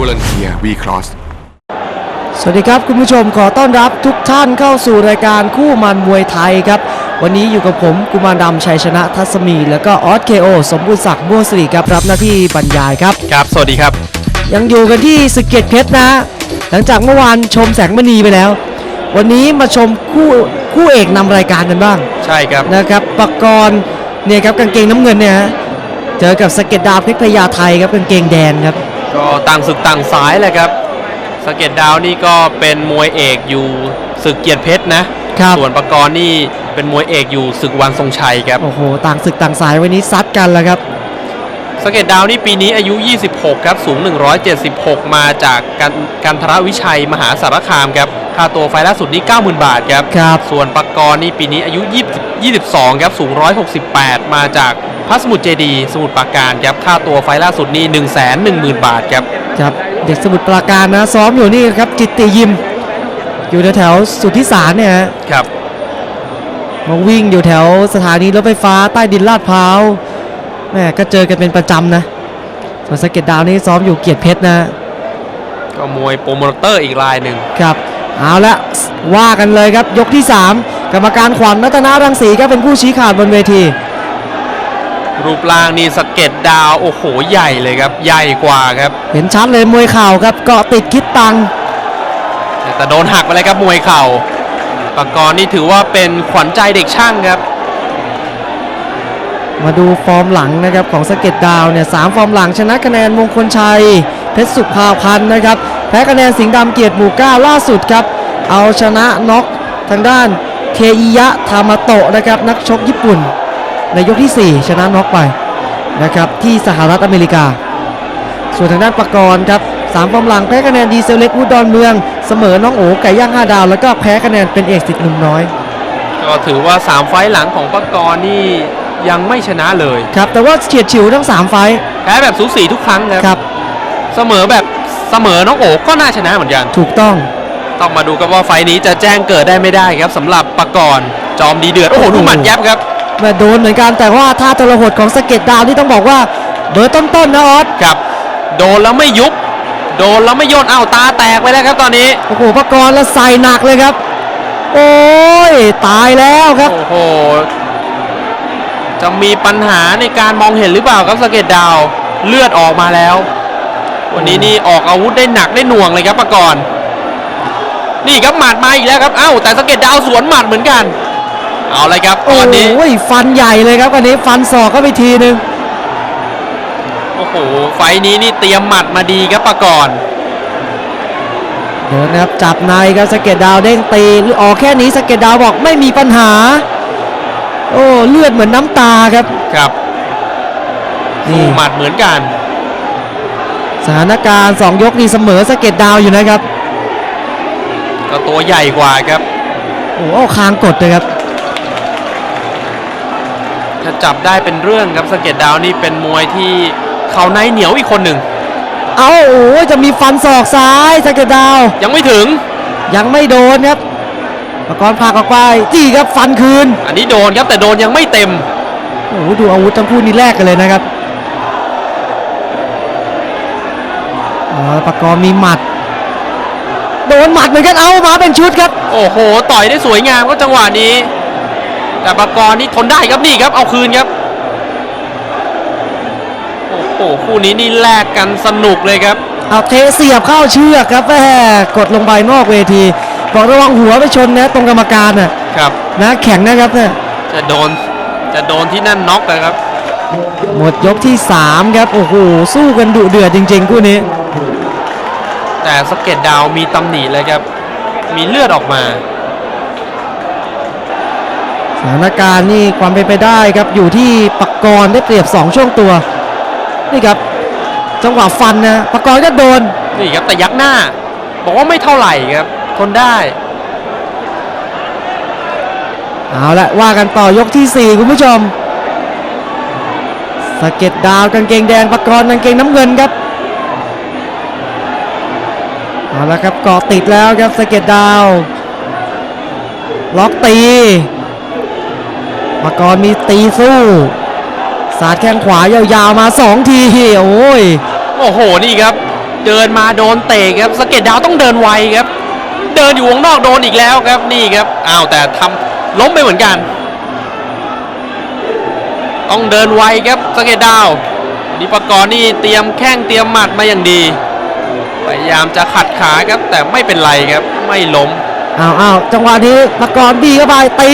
New Isuzu D-Max V-Cross We Volunteer V-Cross สวัสดีครับคุณผู้ชมขอต้อนรับทุกท่านเข้าสู่รายการคู่มันมวยไทยครับ วันนี้อยู่กับผมกุมารดำชัยชนะทัศมี แล้วก็ออสเคโอสมบูรณ์ศักดิ์ม่วงสิริครับรับหน้าที่บรรยายครับ ครับ สวัสดีครับ ยังอยู่กันที่สกเก็ตเพชรนะ หลังจากเมื่อวานชมแสงมณีไปแล้ว วันนี้มาชมคู่คู่เอกนำรายการกันบ้างใช่ครับ นะครับปกรณ์เนี่ยครับกางเกงน้ำเงินเนี่ยฮะเจอกับสเก็ตดาวเพชรพญาไทยครับกางเกงแดงครับ ก็ต่างศึกต่างสายแหละครับสเก็ตดาวนี่ก็เป็นมวยเอกอยู่ศึกเกียรติเพชรนะครับส่วนประกรณ์นี่เป็นมวยเอกอยู่ศึกวันทรงชัยครับโอ้โหต่างศึกต่างสายวันนี้ซัดกันแล้วครับสเก็ตดาวนี่ปีนี้อายุ 26 ครับ สูง 176 มาจากกันกันทรวิชัยมหาสารคามครับ ค่าตัวไฟล์ล่าสุดนี่90,000 บาทครับครับ ส่วนประกรณ์นี่ปีนี้อายุ 20 22 ครับ สูง 168 มาจาก พระสมุทรเจดีย์สมุทรปราการครับค่าตัวไฟล์ล่าสุดนี่110,000 บาทครับครับเด็กสมุทรปราการนะซ้อมอยู่นี่ครับจิตติยิม อยู่แถวๆสุทธิสารเนี่ยฮะครับมาวิ่งอยู่แถวสถานีรถไฟฟ้าใต้ดินลาดพร้าวแม่ก็เจอกันเป็นประจำนะส่วนสเก็ตดาวนี่ซ้อมอยู่เกียรติเพชรนะ ก็มวยโปรโมเตอร์อีกรายหนึ่งครับเอาละว่ากันเลยครับยกที่ 3 กรรมการขวัญรัตนารังสีก็เป็นผู้ชี้ขาดบนเวที รูปร่างนี่สะเก็ตดาว โอ้โห ใหญ่เลยครับ ใหญ่กว่าครับ เห็นชัดเลยมวยเข่าครับเกาะติดคิดตังค์แต่โดนหักไปเลยครับมวยเข่าปากรณ์นี่ถือว่าเป็นขวัญใจเด็กช่างครับ มาดูฟอร์มหลังนะครับของสเก็ตดาวเนี่ยสามฟอร์มหลังชนะคะแนนมงคลชัย เพชรสุภาพันธ์นะครับแพ้คะแนนสิงห์ดำเกียรติหมู่เก้าล่าสุดครับ เอาชนะน็อกทางด้านเคอิยะทามาโตะนะครับนักชกญี่ปุ่น ในยกที่ 4 ชนะน็อกไปนะครับที่สหรัฐอเมริกา ส่วนทางด้านปากรณ์ครับสามฟอร์มหลังแพ้คะแนนดีเซลเล็กวูดดอนเมือง เสมอน้องโอ๋ไก่ย่างห้าดาว แล้วก็แพ้คะแนนเป็นเอกสิทธิ์หนุ่มน้อย ก็ถือว่า 3 ไฟล์หลังของปากรณ์นี่ยังไม่ชนะเลยครับแต่ว่าเฉียดฉิวทั้ง 3 ไฟท์แพ้แบบสูสีทุกครั้งครับครับเสมอแบบเสมอน้องโอ๋ก็น่าชนะเหมือนกัน ถูกต้องต้องมาดูกันว่าไฟล์นี้จะแจ้งเกิดได้ไม่ได้ครับสำหรับปากรณ์จอมดีเดือดโอ้โหดูหมัดยับครับ แม่โดนเหมือนกันแต่ว่าท่าทรหดของสะเก็ตดาวนี่ต้องบอกว่าเบอร์ต้นๆนะออสครับ โดนแล้วไม่ยุบ โดนแล้วไม่โยนอ้าวตาแตกไปแล้วครับตอนนี้ โอ้โหประกรณ์แล้วใส่หนักเลยครับ โอ้ยตายแล้วครับ โอ้โห จะมีปัญหาในการมองเห็นหรือเปล่าครับสะเก็ตดาวเลือดออกมาแล้ว วันนี้นี่ออกอาวุธได้หนักได้หน่วงเลยครับปากรณ์นี่ครับหมัดมาอีกแล้วครับ เอ้าแต่สะเก็ตดาวสวนหมัดเหมือนกัน เอาเลยครับตโอ้อนนี้ยฟันใหญ่เลยครับวันนี้ฟันศอกเข้าไปทีนึงโอ้โหไฟล์นี้นี่เตรียมหมัดมาดีครับปากรณ์เดินนะครับจับในครับสะเก็ตดาวเด้งตีออกแค่นี้สะเก็ตดาวบอกไม่มีปัญหา โอ้เลือดเหมือนน้ำตาครับครับนี่สู้หมัดเหมือนกัน สถานการณ์สองยกนี่เสมอสะเก็ตดาวอยู่นะครับ ก็ตัวใหญ่กว่าครับโอ้เอาคางกดเลยครับ ถ้าจับได้เป็นเรื่องครับสะเก็ตดาวนี่เป็นมวยที่เขาในเหนียวอีกคนหนึ่ง เอาโอ้ยจะมีฟันศอกซ้ายสะเก็ตดาว ยังไม่ถึง ยังไม่โดนครับปกรณ์ผลักออกไปจี้ครับฟันคืน อันนี้โดนครับแต่โดนยังไม่เต็ม โอ้โหดูอาวุธทั้งคู่นี่แลกกันเลยนะครับอ๋อปกรณ์มีหมัด โดนหมัดเหมือนกันเอามาเป็นชุดครับ โอ้โห ต่อยได้สวยงามก็จังหวะนี้ แต่ปากรณ์นี่ทนได้ครับนี่ครับเอาคืนครับ โอ้โหคู่นี้นี่แลกกันสนุกเลยครับเอาเทเสียบเข้าเชือกครับแม่กดลงไปนอกเวที บอกระวังหัวไปชนนะตรงกรรมการน่ะครับนะแข็งนะครับเนี่ยจะโดนจะโดนที่นั่นน็อกเลยครับ หมดยกที่ 3 ครับ โอ้โห สู้กันดุเดือดจริง ๆ คู่นี้ แต่สะเก็ตดาวมีตำหนิเลยครับ มีเลือดออกมา สถานการณ์นี่ความเป็นไปได้ครับอยู่ที่ปักกรได้เปรียบ 2 ช่วงตัว นี่ครับจังหวะฟันนะปักกรก็โดน นี่ครับแต่ยักหน้า บอกว่าไม่เท่าไหร่ครับทนได้เอาละว่ากันต่อยกที่ 4 คุณผู้ชมสะเก็ดดาวกางเกงแดงปักกรกางเกงน้ำเงินครับเอาละครับเกาะติดแล้วครับสะเก็ดดาว ล็อกตีปั กกรมีตีสู้ สาดแข้งขวายาวๆมา 2 ทีโอ้ยโอ้โหนี่ครับ เดินมาโดนเตะครับสะเก็ดดาวต้องเดินไวครับ เดินอยู่วงนอกโดนอีกแล้วครับนี่ครับอ้าวแต่ทำล้มไปเหมือนกัน ต้องเดินไวครับสะเก็ดดาวนิปกรณ์นี่เตรียมแข้งเตรียมหมัดมาอย่างดีพยายามจะขัดขาครับแต่ไม่เป็นไรครับไม่ล้มอ้าวอ้าวจังหวะนี้ปากรบีเข้าไปตี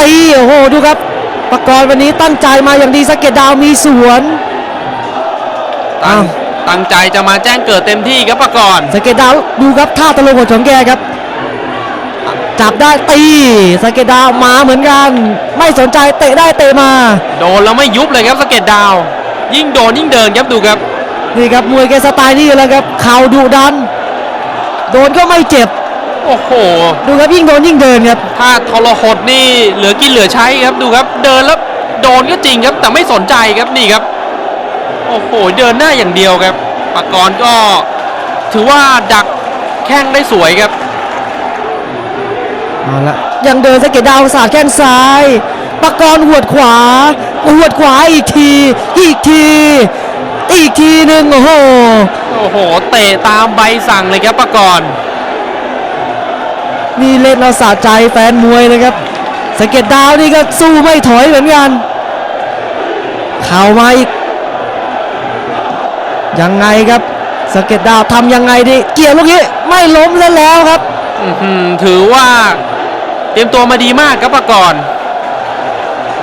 ตีโอ้โหดูครับปากรวันนี้ตั้งใจมาอย่างดีสะเก็ดดาวมีสวนตั้งอ้าวตั้งใจจะมาแจ้งเกิดเต็มที่ครับปะกรณ์สะเก็ดดาวดูครับท่าตะลงของแกครับ จับได้ตีสะเก็ดดาวมาเหมือนกัน ไม่สนใจเตะได้เตะมา โดนแล้วไม่ยุบเลยครับสะเก็ดดาว ยิ่งโดนยิ่งเดินครับดูครับนี่ครับมวยแกสไตล์นี่แหละครับเข่าดุดัน โดนก็ไม่เจ็บ โอ้โห ดูครับยิ่งโดนยิ่งเดินครับถ้าทรหดนี่เหลือกินเหลือใช้ครับดูครับ เดินแล้วโดนก็จริงครับแต่ไม่สนใจครับนี่ครับ โอ้โหเดินหน้าอย่างเดียวครับปากรณ์ก็ถือว่าดักแข้งได้สวยครับเอาละยังเดินสะเก็ดดาวสาดแข้งซ้ายปากรณ์หวดขวาหวดขวาอีกที อีกที อีกทีหนึ่งโอ้โหโอ้โหเตะตามใบสั่งเลยครับปากรณ์ นี่เล่นเราสะใจแฟนมวยเลยครับสะเก็ดดาวนี่ก็สู้ไม่ถอยเหมือนกันเข่ามาอีกยังไงครับสะเก็ดดาวทำยังไงดี เกี่ยวลูกนี้ไม่ล้มซะแล้วครับอื้อหือถือว่าเตรียมตัวมาดีมากครับปากรณ์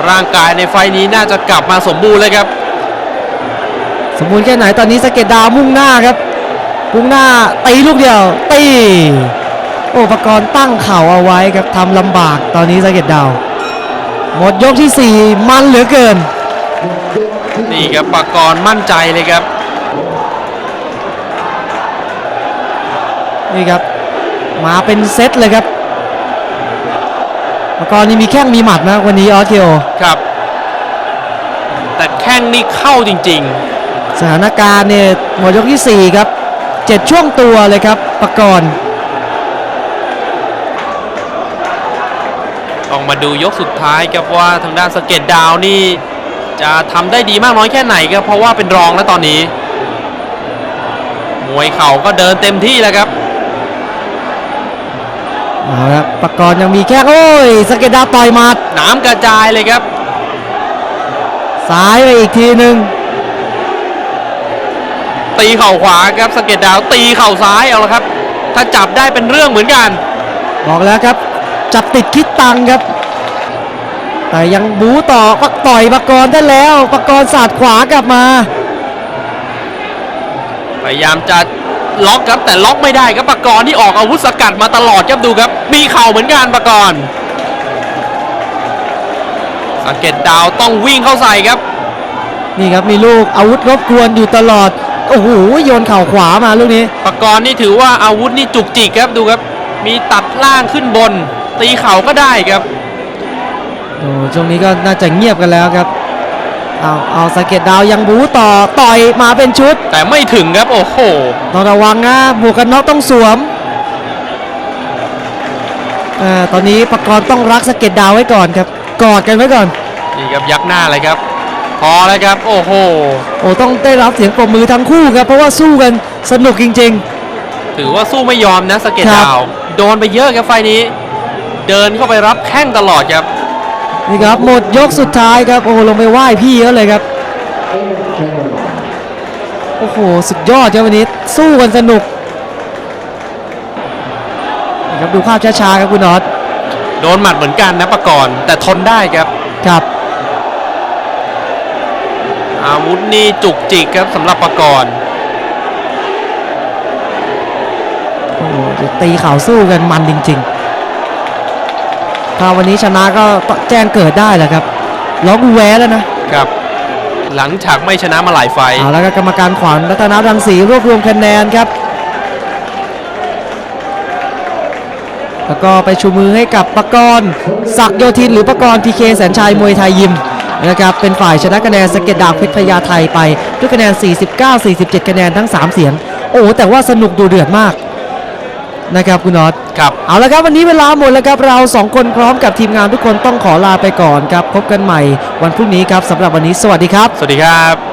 ร่างกายในไฟล์นี้น่าจะกลับมาสมบูรณ์เลยครับ สมบูรณ์แค่ไหนตอนนี้สะเก็ดดาวมุ่งหน้าครับ มุ่งหน้าตีลูกเดียวตีโอ้ปกรณ์ตั้งเข่าเอาไว้ครับทำลำบากตอนนี้สะเก็ดดาว หมดยกที่ 4 มันเหลือเกิน นี่ครับปากรณ์มั่นใจเลยครับ นี่ครับ มาเป็นเซตเลยครับปกรณ์นี่มีแข้งมีหมัดนะวันนี้ออสเทโอครับ แต่แข้งนี่เข้าจริงสถานการณ์เนี่ยหมดยกที่ 4 ครับเจ็ดช่วงตัวเลยครับปกรณ์ ต้องมาดูยกสุดท้ายครับว่าทางด้านสะเก็ตดาวนี่ จะทำได้ดีมากน้อยแค่ไหนครับเพราะว่าเป็นรองแล้วตอนนี้ มวยเข่าก็เดินเต็มที่แล้วครับเอาละปกรณ์ยังมีแข้งโอ้ยสะเก็ตดาวต่อยหมัดน้ำกระจายเลยครับซ้ายไปอีกทีหนึ่งตีเข่าขวาครับสะเก็ตดาวตีเข่าซ้ายเอาละครับ ถ้าจับได้เป็นเรื่องเหมือนกัน บอกแล้วครับ จับติดคิดตังค์ครับ แต่ยังบูต่อปักต่อยปกรณ์ได้แล้วปกรณ์สาดขวากลับมา พยายามจะล็อกครับแต่ล็อกไม่ได้ครับปากรณ์ที่ออกอาวุธสกัดมาตลอดครับดูครับ มีเข่าเหมือนกันปากรณ์สะเก็ตดาวต้องวิ่งเข้าใส่ครับ นี่ครับมีลูกอาวุธรบกวนอยู่ตลอดโอ้โหโยนเข่าขวามาลูกนี้ปากรณ์นี่ถือว่าอาวุธนี่จุกจิกครับดูครับ มีตัดล่างขึ้นบน ตีเข่าก็ได้ครับโอ้ช่วงนี้ก็น่าจะเงียบกันแล้วครับเอาเอาสะเก็ตดาวยังบูต่อต่อยมาเป็นชุด แต่ไม่ถึงครับโอ้โหต้องระวังนะหมวกกันน็อกต้องสวมเอ่อตอนนี้ปกรณ์ต้องรักสะเก็ตดาวไว้ก่อนครับกอดกันไว้ก่อนนี่ครับยักหน้าเลยครับ พอแล้วครับ โอ้โหโอ้ต้องได้รับเสียงปรบมือทั้งคู่ครับ เพราะว่าสู้กันสนุกจริงถือว่าสู้ไม่ยอมนะสะเก็ตครับดาว โดนไปเยอะครับไฟล์นี้ เดินเข้าไปรับแข้งตลอดครับๆนี่ครับหมดยกสุดท้ายครับโอ้โหลงไปไหว้พี่เยอะเลยครับโอ้โหสุดยอดครับวันนี้สู้กันสนุกนี่ครับดูภาพช้าๆครับคุณนอตโดนหมัดเหมือนกันนะปะกรณ์แต่ทนได้ครับครับอาวุธนี่จุกจิกครับสำหรับปะกรณ์โอ้โหเดี๋ยวตีเข่าสู้กันมันจริง ๆ ถ้าวันนี้ชนะก็แจ้งเกิดได้แหละครับร้องอูแวแล้วนะครับ หลังจากไม่ชนะมาหลายไฟล์เอาแล้วก็กรรมการขวัญรัตนรังสีรวบรวมคะแนนครับ แล้วก็ไปชูมือให้กับปกรณ์ศักดิ์โยธินหรือปกรณ์ทีเคแสนชัยมวยไทยยิมนะครับเป็นฝ่ายชนะคะแนนสะเก็ตดาวเพชรพญาไทยไปด้วยคะแนน 49 47 คะแนนทั้ง 3 เสียง โอ้โหแต่ว่าสนุกดูเดือดมาก นะครับคุณน็อตครับเอาละครับวันนี้เวลาหมดแล้วครับเราสองคนพร้อมกับทีมงานทุกคนต้องขอลาไปก่อนครับพบกันใหม่วันพรุ่งนี้ครับสำหรับวันนี้สวัสดีครับ สวัสดีครับ